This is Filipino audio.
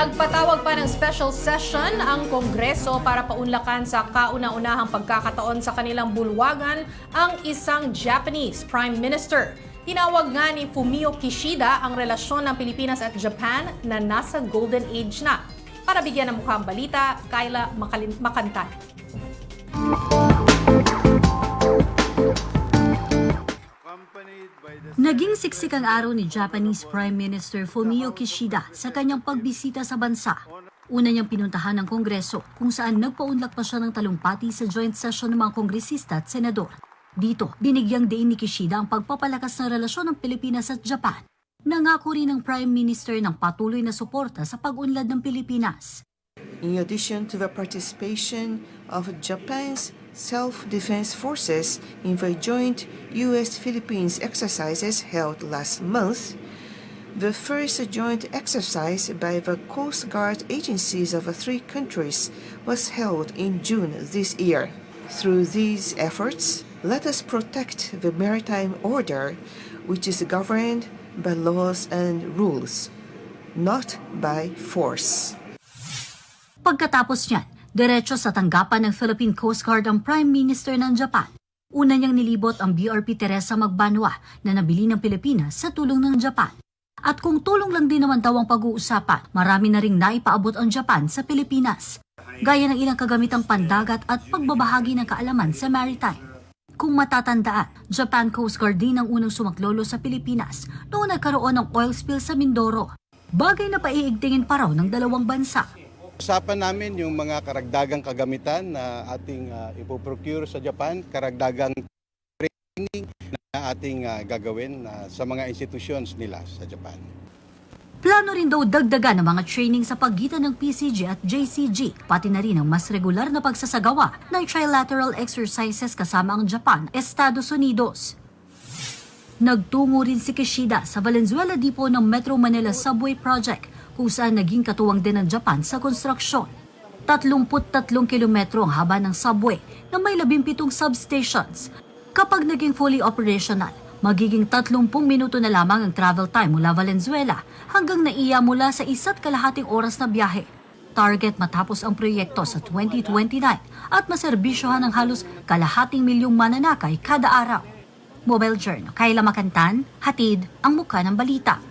Nagpatawag pa ng special session ang Kongreso para paunlakan sa kauna-unahang pagkakataon sa kanilang bulwagan ang isang Japanese Prime Minister. Tinawag nga ni Fumio Kishida ang relasyon ng Pilipinas at Japan na nasa golden age na. Para bigyan ng mukha ang balita, Kyla Makalin- Naging siksik ang araw ni Japanese Prime Minister Fumio Kishida sa kanyang pagbisita sa bansa. Una niyang pinuntahan ng Kongreso kung saan nagpaunlak pa siya ng talumpati sa joint session ng mga kongresista at senador. Dito, binigyang diin ni Kishida ang pagpapalakas ng relasyon ng Pilipinas at Japan. Nangako rin ng Prime Minister ng patuloy na suporta sa pag-unlad ng Pilipinas. In addition to the participation of Japan's self-defense forces in the joint U.S.-Philippines exercises held last month, the first joint exercise by the Coast Guard agencies of the three countries was held in June this year. Through these efforts, let us protect the maritime order, which is governed by laws and rules, not by force. Pagkatapos niyan, diretso sa tanggapan ng Philippine Coast Guard ang Prime Minister ng Japan. Una niyang nilibot ang BRP Teresa Magbanwa na nabili ng Pilipinas sa tulong ng Japan. At kung tulong lang din naman daw ang pag-uusapan, marami na ring naipaabot ang Japan sa Pilipinas. Gaya ng ilang kagamitang pandagat at pagbabahagi ng kaalaman sa maritime. Kung matatandaan, Japan Coast Guard din ang unang sumaklolo sa Pilipinas noong nagkaroon ng oil spill sa Mindoro. Bagay na paiigtingin pa raw ng dalawang bansa. Usapan namin yung mga karagdagang kagamitan na ating uh, ipoprocure sa Japan, karagdagang training na ating ah, gagawin ah, sa mga institutions nila sa Japan. Plano rin daw dagdagan ng mga training sa pagitan ng PCG at JCG, pati na rin ang mas regular na pagsasagawa ng trilateral exercises kasama ang Japan, Estados Unidos. Nagtungo rin si Kishida sa Valenzuela Depot ng Metro Manila Subway Project saan naging katuwang din ng Japan sa konstruksyon. 33 kilometro ang haba ng subway na may 17 substations. Kapag naging fully operational, magiging 30 minuto na lamang ang travel time mula Valenzuela hanggang naiya mula sa isa't kalahating oras na biyahe. Target matapos ang proyekto sa 2029 at maserbisyohan ng halos kalahating milyong mananakay kada araw. Mobile Journal, Kayla Makantan, hatid ang muka ng balita.